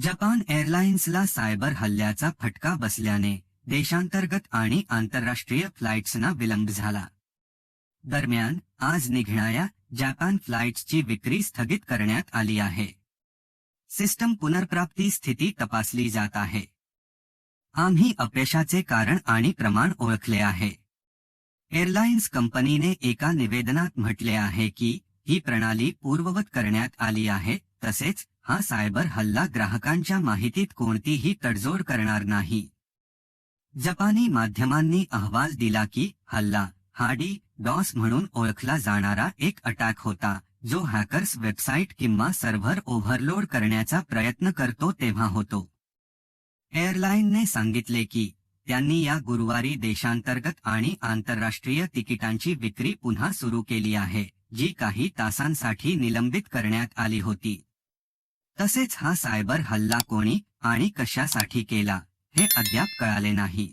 Japan एअरलाइन्सला cyber हल्ल्याचा फटका बसल्याने देशांतर्गत आणि आंतरराष्ट्रीय फ्लाइट्सना विलंब झाला. दरम्यान आज निघणाऱ्या जपान फ्लाइट्सची विक्री स्थगित करण्यात आली आहे. सिस्टम पुनर्प्राप्ती स्थिती तपासली जात आहे. आम्ही अपयशाचे कारण आणि प्रमाण ओळखले आहे. एअरलाइन्स कंपनीने एका निवेदनात म्हटले आहे की ही प्रणाली पूर्ववत करण्यात आली आहे तसेच हा सायबर हल्ला ग्राहकांच्या माहितीत कोणतीही तडजोड करणार नाही. जपानी माध्यमांनी अहवाल दिला की हल्ला हाडी डॉस म्हणून ओळखला जाणारा एक अटॅक होता जो हॅकर्स वेबसाईट किंवा सर्व्हर ओव्हरलोड करण्याचा प्रयत्न करतो तेव्हा होतो. एअरलाईनने सांगितले की त्यांनी या गुरुवारी देशांतर्गत आणि आंतरराष्ट्रीय तिकिटांची विक्री पुन्हा सुरू केली आहे. जी काही तासांसाठी निलंबित करण्यात आली होती. तसेच हा सायबर हल्ला कोणी आणि कशासाठी केला हे अद्याप कळाले नाही.